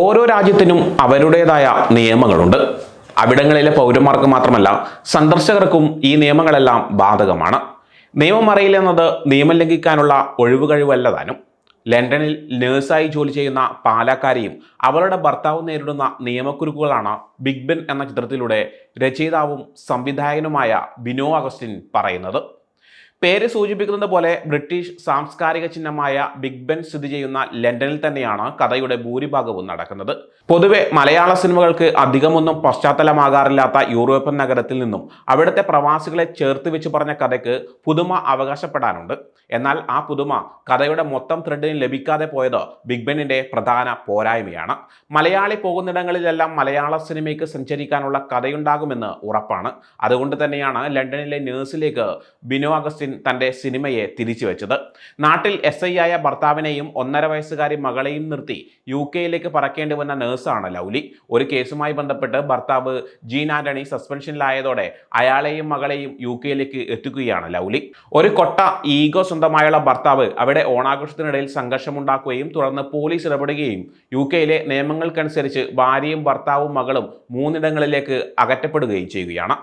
ഓരോ രാജ്യത്തിനും അവരുടേതായ നിയമങ്ങളുണ്ട്. അവിടങ്ങളിലെ പൗരന്മാർക്ക് മാത്രമല്ല സന്ദർശകർക്കും ഈ നിയമങ്ങളെല്ലാം ബാധകമാണ്. നിയമം അറിയില്ലെന്നത് നിയമം ലംഘിക്കാനുള്ള ഒഴിവുകഴിവല്ല താനും ലണ്ടനിൽ നേഴ്സായി ജോലി ചെയ്യുന്ന പാലാക്കാരിയും അവളുടെ ഭർത്താവ് നേരിടുന്ന നിയമക്കുരുക്കുകളാണ് ബിഗ് ബെൻ എന്ന ചിത്രത്തിലൂടെ രചയിതാവും സംവിധായകനുമായ ബിനോ അഗസ്റ്റിൻ പറയുന്നത്. പേര് സൂചിപ്പിക്കുന്നത് പോലെ ബ്രിട്ടീഷ് സാംസ്കാരിക ചിഹ്നമായ ബിഗ് ബെൻ സ്ഥിതി ചെയ്യുന്ന ലണ്ടനിൽ തന്നെയാണ് കഥയുടെ ഭൂരിഭാഗവും നടക്കുന്നത്. പൊതുവെ മലയാള സിനിമകൾക്ക് അധികമൊന്നും പശ്ചാത്തലമാകാറില്ലാത്ത യൂറോപ്യൻ നഗരത്തിൽ നിന്നും അവിടുത്തെ പ്രവാസികളെ ചേർത്ത് വെച്ച് പറഞ്ഞ കഥയ്ക്ക് പുതുമ അവകാശപ്പെടാനുണ്ട്. എന്നാൽ ആ പുതുമ കഥയുടെ മൊത്തം ത്രെഡിന് ലഭിക്കാതെ പോയത് ബിഗ് ബെന്നിന്റെ പ്രധാന പോരായ്മയാണ്. മലയാളി പോകുന്നിടങ്ങളിലെല്ലാം മലയാള സിനിമയ്ക്ക് സഞ്ചരിക്കാനുള്ള കഥയുണ്ടാകുമെന്ന് ഉറപ്പാണ്. അതുകൊണ്ട് തന്നെയാണ് ലണ്ടനിലെ നേഴ്സിലേക്ക് ബിനോ അഗസ്റ്റിൻ തന്റെ സിനിമയെ തിരിച്ചു വെച്ചത് നാട്ടിൽ എസ് ഐ ആയ ഭർത്താവിനെയും ഒന്നര വയസ്സുകാരി മകളെയും നിർത്തി യു കെയിലേക്ക് പറക്കേണ്ടി വന്ന നേഴ്സാണ് ലൗലി. ഒരു കേസുമായി ബന്ധപ്പെട്ട് ഭർത്താവ് ജീൻ ആന്റണി സസ്പെൻഷനിലായതോടെ അയാളെയും മകളെയും യു കെയിലേക്ക് എത്തിക്കുകയാണ് ലൗലി. ഒരു കൊട്ട ഈഗോ സ്വന്തമായുള്ള ഭർത്താവ് അവിടെ ഓണാഘോഷത്തിനിടയിൽ സംഘർഷമുണ്ടാക്കുകയും തുടർന്ന് പോലീസ് ഇടപെടുകയും യു കെയിലെ നിയമങ്ങൾക്കനുസരിച്ച് ഭാര്യയും ഭർത്താവും മകളും മൂന്നിടങ്ങളിലേക്ക് അകറ്റപ്പെടുകയും ചെയ്യുകയാണ്.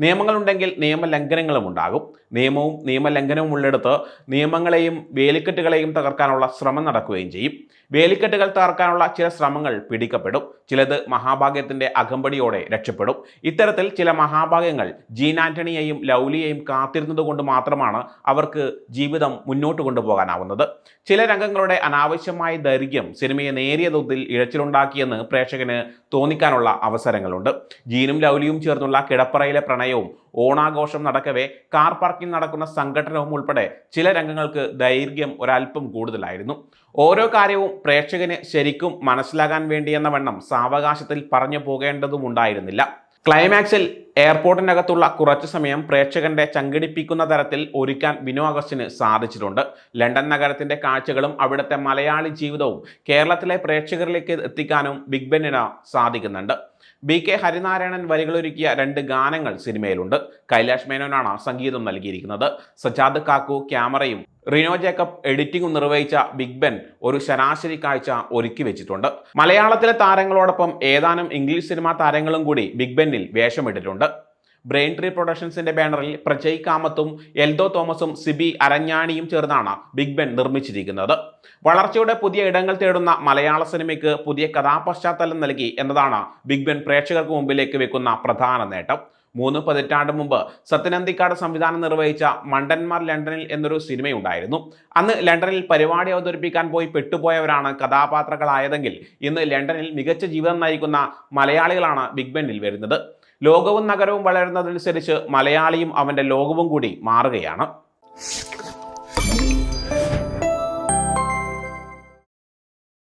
നിയമങ്ങളുണ്ടെങ്കിൽ നിയമലംഘനങ്ങളും ഉണ്ടാകും. നിയമവും നിയമലംഘനവും ഉള്ളിടത്ത് നിയമങ്ങളെയും വേലിക്കെട്ടുകളെയും തകർക്കാനുള്ള ശ്രമം നടക്കുകയും ചെയ്യും. വേലിക്കെട്ടുകൾ തകർക്കാനുള്ള ചില ശ്രമങ്ങൾ പിടിക്കപ്പെടും. ചിലത് മഹാഭാഗ്യത്തിന്റെ അകമ്പടിയോടെ രക്ഷപ്പെടും. ഇത്തരത്തിൽ ചില മഹാഭാഗ്യങ്ങൾ ജീൻ ആന്റണിയെയും ലൗലിയെയും കാത്തിരുന്നതുകൊണ്ട് മാത്രമാണ് അവർക്ക് ജീവിതം മുന്നോട്ട് കൊണ്ടുപോകാനാവുന്നത്. ചില രംഗങ്ങളുടെ അനാവശ്യമായ ദൈർഘ്യം സിനിമയെ നേരിയ തോതിൽ ഇഴച്ചിലുണ്ടാക്കിയെന്ന് പ്രേക്ഷകന് തോന്നിക്കാനുള്ള അവസരങ്ങളുണ്ട്. ജീനും ലൗലിയും ചേർന്നുള്ള കിടപ്പറയിലെ പ്രണയവും ഓണാഘോഷം നടക്കവേ കാർ പാർക്കിംഗ് നടക്കുന്ന സംഘടനവും ഉൾപ്പെടെ ചില രംഗങ്ങൾക്ക് ദൈർഘ്യം ഒരല്പം കൂടുതലായിരുന്നു. ഓരോ കാര്യവും പ്രേക്ഷകന് ശരിക്കും മനസ്സിലാകാൻ വേണ്ടിയെന്ന വണ്ണം സാവകാശത്തിൽ പറഞ്ഞു പോകേണ്ടതുമുണ്ടായിരുന്നില്ല ക്ലൈമാക്സിൽ എയർപോർട്ടിനകത്തുള്ള കുറച്ചു സമയം പ്രേക്ഷകന്റെ ചങ്കിടിപ്പിക്കുന്ന തരത്തിൽ ഒരുക്കാൻ ബിനോ അഗസ്റ്റിന് സാധിച്ചിട്ടുണ്ട്. ലണ്ടൻ നഗരത്തിന്റെ കാഴ്ചകളും അവിടുത്തെ മലയാളി ജീവിതവും കേരളത്തിലെ പ്രേക്ഷകരിലേക്ക് എത്തിക്കാനും ബിഗ് ബെന്നിന് സാധിക്കുന്നുണ്ട്. ബി കെ ഹരിനാരായണൻ വരികളൊരുക്കിയ രണ്ട് ഗാനങ്ങൾ സിനിമയിലുണ്ട്. കൈലാഷ് മേനോനാണ് സംഗീതം നൽകിയിരിക്കുന്നത്. സജാദ് കാക്കു ക്യാമറയും റിനോ ജേക്കബ് എഡിറ്റിംഗ് നിർവഹിച്ച ബിഗ് ബെൻ ഒരു ശരാശരി കാഴ്ച ഒരുക്കി വെച്ചിട്ടുണ്ട്. മലയാളത്തിലെ താരങ്ങളോടൊപ്പം ഏതാനും ഇംഗ്ലീഷ് സിനിമാ താരങ്ങളും കൂടി ബിഗ് ബെന്നിൽ വേഷമിട്ടിട്ടുണ്ട്. ബ്രെയിൻ ട്രീ പ്രൊഡക്ഷൻസിന്റെ ബാനറിൽ പ്രജയ് കാമത്തും എൽദോ തോമസും സിബി അരഞ്ഞാണിയും ചേർന്നാണ് ബിഗ് ബെൻ നിർമ്മിച്ചിരിക്കുന്നത്. വളർച്ചയുടെ പുതിയ ഇടങ്ങൾ തേടുന്ന മലയാള സിനിമയ്ക്ക് പുതിയ കഥാപശ്ചാത്തലം നൽകി എന്നതാണ് ബിഗ് ബെൻ പ്രേക്ഷകർക്ക് മുമ്പിലേക്ക് വെക്കുന്ന പ്രധാന നേട്ടം. മൂന്ന് പതിറ്റാണ്ട് മുമ്പ് സത്യനന്ദിക്കാട് സംവിധാനം നിർവഹിച്ച മണ്ടന്മാർ ലണ്ടനിൽ എന്നൊരു സിനിമയുണ്ടായിരുന്നു. അന്ന് ലണ്ടനിൽ പരിപാടി അവതരിപ്പിക്കാൻ പോയി പെട്ടുപോയവരാണ് കഥാപാത്രങ്ങളായതെങ്കിൽ ഇന്ന് ലണ്ടനിൽ മികച്ച ജീവിതം നയിക്കുന്ന മലയാളികളാണ് ബിഗ് ബെന്നിൽ വരുന്നത്. ലോകവും നഗരവും വളരുന്നതനുസരിച്ച് മലയാളിയും അവന്റെ ലോകവും കൂടി മാറുകയാണ്.